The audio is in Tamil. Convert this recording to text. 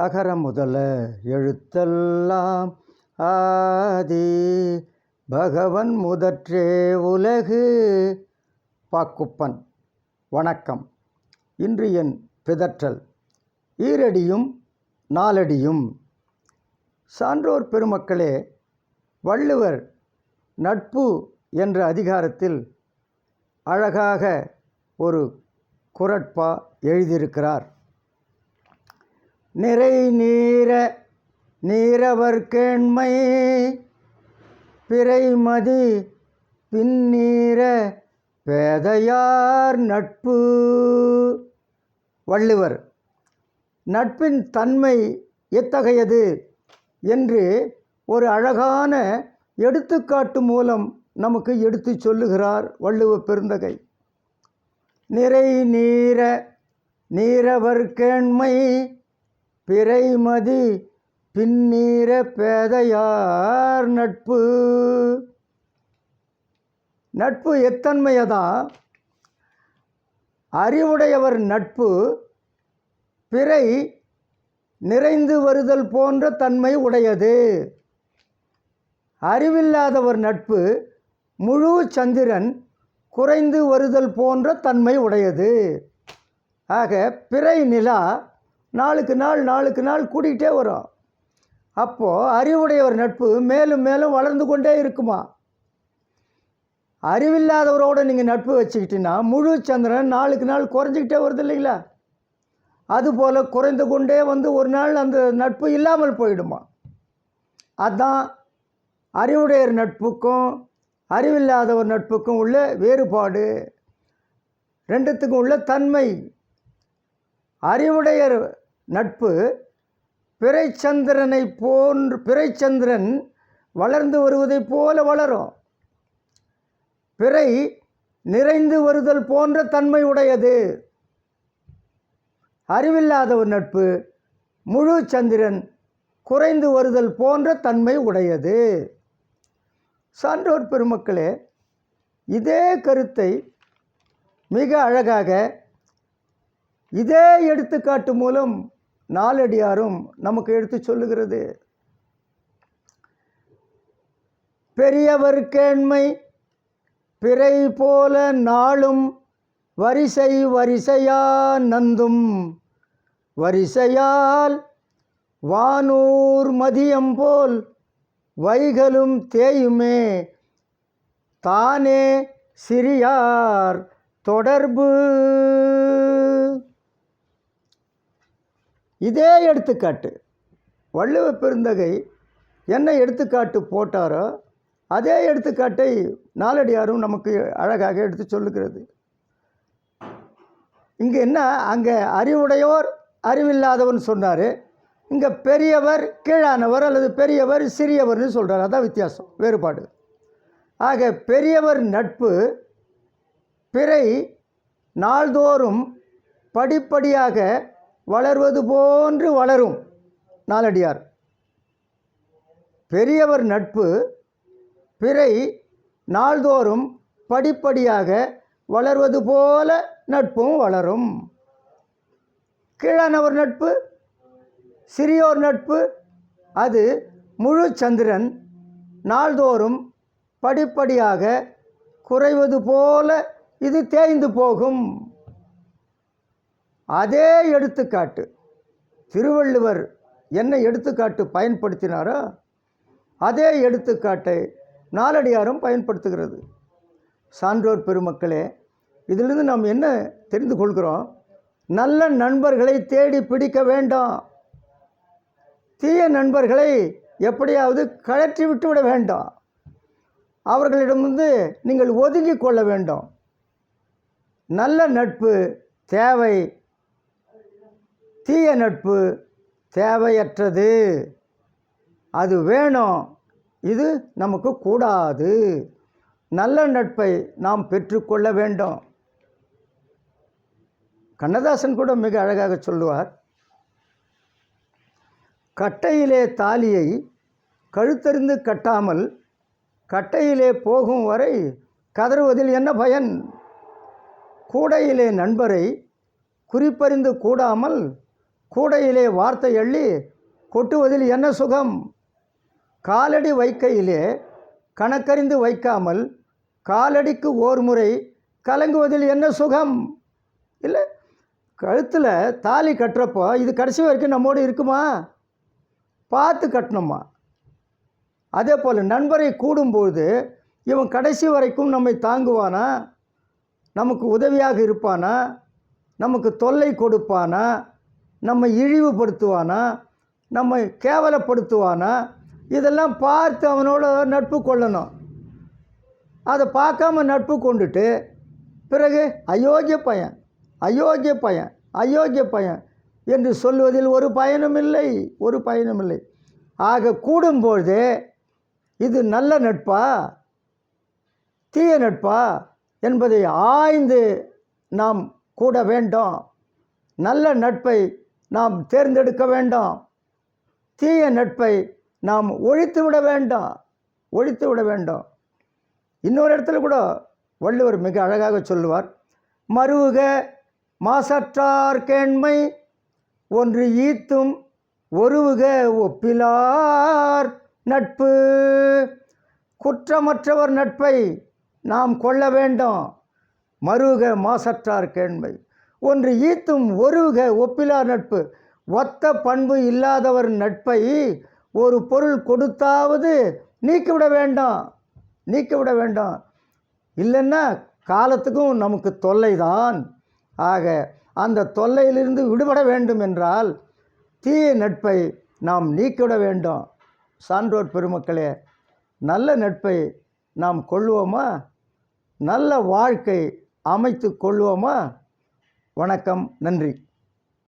அகர முதல எழுத்தெல்லாம் ஆதி. பகவன் முதற்றே உலகு. பாக்குப்பன் வணக்கம். இன்று என் பிதற்றல். ஈரடியும் நாலடியும். சான்றோர் பெருமக்களே வள்ளுவர் நட்பு என்ற அதிகாரத்தில் அழகாக ஒரு குரட்பா எழுதியிருக்கிறார். நிறை நீர நீரவர்கேண்மை பிறைமதி பின்னீர பேதையார் நட்பு. வள்ளுவர் நட்பின் தன்மை எத்தகையது என்று ஒரு அழகான எடுத்துக்காட்டு மூலம் நமக்கு எடுத்து சொல்லுகிறார் வள்ளுவ பெருந்தகை. நிறை நீர நீரவர்கேண்மை பிறைமதி பின்னீர பேதையார் நட்பு. நட்பு எத்தன்மையதான் அறிவுடையவர் நட்பு. பிறை நிறைந்து வருதல் போன்ற தன்மை உடையது. அறிவில்லாதவர் நட்பு முழு சந்திரன் குறைந்து வருதல் போன்ற தன்மை உடையது. ஆக பிறை நிலா நாளுக்கு நாள் நாளுக்கு நாள் கூட்டிகிட்டே வரும். அப்போது அறிவுடையவர் நட்பு மேலும் மேலும் வளர்ந்து கொண்டே இருக்குமா? அறிவில்லாதவரோட நீங்கள் நட்பு வச்சுக்கிட்டீங்கன்னா முழு சந்திரன் நாளுக்கு நாள் குறைஞ்சிக்கிட்டே வருது இல்லைங்களா? அதுபோல் குறைந்து கொண்டே வந்து ஒரு நாள் அந்த நட்பு இல்லாமல் போயிடுமா? அதுதான் அறிவுடையர் நட்புக்கும் அறிவில்லாதவர் நட்புக்கும் உள்ள வேறுபாடு. ரெண்டுத்துக்கும் உள்ள தன்மை. அறிவுடையர் நட்பு பிறைச்சந்திரனை போன்று பிறைச்சந்திரன் வளர்ந்து வருவதைப் போல வளரும். பிறை நிறைந்து வருதல் போன்ற தன்மை உடையது. அறிவில்லாதவர் நட்பு முழு சந்திரன் குறைந்து வருதல் போன்ற தன்மை உடையது. சான்றோர் பெருமக்களே இதே கருத்தை மிக அழகாக இதே எடுத்துக்காட்டு மூலம் நாலடியாரும் நமக்கு எடுத்து சொல்லுகிறது. பெரியவர் கேண்மை பிறை போல நாளும் வரிசை வரிசையா நந்தும். வரிசையால் வானூர் மதியம் போல் வைகளும் தேயுமே. தானே சிறியார் தொடர்பு. இதே எடுத்துக்காட்டு. வள்ளுவ பெருந்தகை என்ன எடுத்துக்காட்டு போட்டாரோ அதே எடுத்துக்காட்டை நாலடியாரும் நமக்கு அழகாக எடுத்து சொல்லுகிறது. இங்கே என்ன? அங்கே அறிவுடையோர் அறிவில்லாதவன் சொன்னார். இங்கே பெரியவர் கீழானவர் அல்லது பெரியவர் சிறியவர்னு சொல்கிறார் அதான் வித்தியாசம் வேறுபாடு. ஆக பெரியவர் நட்பு பிறை நாள்தோறும் படிப்படியாக வளர்வது போன்று வளரும். நாலடியார். பெரியவர் நட்பு பிறை நாள்தோறும் படிப்படியாக வளர்வது போல நட்பும் வளரும். கீழானவர் நட்பு சிறியோர் நட்பு அது முழு சந்திரன் நாள்தோறும் படிப்படியாக குறைவது போல இது தேய்ந்து போகும். அதே எடுத்துக்காட்டு. திருவள்ளுவர் என்ன எடுத்துக்காட்டு பயன்படுத்தினாரோ அதே எடுத்துக்காட்டை நாலடியாரும் பயன்படுத்துகிறது. சான்றோர் பெருமக்களே இதிலிருந்து நாம் என்ன தெரிந்து கொள்கிறோம்? நல்ல நண்பர்களை தேடி பிடிக்க வேண்டாம். தீய நண்பர்களை எப்படியாவது கழற்றி விட்டு விட வேண்டாம். அவர்களிடமிருந்து நீங்கள் ஒதுங்கி கொள்ள வேண்டும். நல்ல நட்பு தேவை தீய நட்பு தேவையற்றது. அது வேணும். இது நமக்கு கூடாது. நல்ல நட்பை நாம் பெற்றுக்கொள்ள வேண்டும். கண்ணதாசன் கூட மிக அழகாக சொல்லுவார். கட்டையிலே தாலியை கழுத்தறிந்து கட்டாமல் கட்டையிலே போகும் வரை கதறுவதில் என்ன பயன்? கூடையிலே நண்பரை குறிப்பறிந்து கூடாமல் கூடையிலே வார்த்தை எள்ளி கொட்டுவதில் என்ன சுகம்? காலடி வைக்கையிலே கணக்கறிந்து வைக்காமல் காலடிக்கு ஓர் முறை கலங்குவதில் என்ன சுகம்? இல்லை கழுத்தில் தாலி கட்டுறப்போ இது கடைசி வரைக்கும் நம்மோடு இருக்குமா? பார்த்து கட்டணுமா? அதே போல் நண்பரை கூடும்போது இவன் கடைசி வரைக்கும் நம்மை தாங்குவானா? நமக்கு உதவியாக இருப்பானா? நமக்கு தொல்லை கொடுப்பானா? நம்ம இழிவுபடுத்துவானா? நம்ம கேவலப்படுத்துவானா? இதெல்லாம் பார்த்து அவனோட நட்பு கொள்ளணும். அதை பார்க்காம நட்பு கொண்டுட்டு பிறகு அயோக்கிய பையன் அயோக்கிய பையன் அயோக்கிய பையன் என்று சொல்வதில் ஒரு பயனும் இல்லை ஒரு பயனும் இல்லை. ஆக கூடும்பொழுது இது நல்ல நட்பா? தீய நட்பா? என்பதை ஆய்ந்து நாம் கூட வேண்டும். நல்ல நட்பை நாம் தேர்ந்தெடுக்க வேண்டும். தீய நட்பை நாம் ஒழித்து விட வேண்டாம். ஒழித்து விட வேண்டும். இன்னொரு இடத்துல கூட வள்ளுவர் மிக அழகாக சொல்லுவார். மருவுக மாசற்றார் கேண்மை ஒன்று ஈத்தும் ஒருவுக ஒப்பிலார் நட்பு. குற்றமற்றவர் நட்பை நாம் கொள்ள வேண்டும். மருக மாசற்றார் கேண்மை. ஒன்று ஈத்தும் ஒருக ஒப்பிலார் நட்பு. ஒத்த பண்பு இல்லாதவர் நட்பை ஒரு பொருள் கொடுத்தாவது நீக்கிவிட வேண்டாம். நீக்கிவிட வேண்டாம். இல்லைன்னா காலத்துக்கும் நமக்கு தொல்லை தான் ஆக அந்த தொல்லையிலிருந்து விடுபட வேண்டும் என்றால் தீய நட்பை நாம் நீக்கிவிட வேண்டும். சான்றோர் பெருமக்களே நல்ல நட்பை நாம் கொள்வோமா? நல்ல வாழ்க்கை அமைத்து கொள்வோமா? வணக்கம் நன்றி.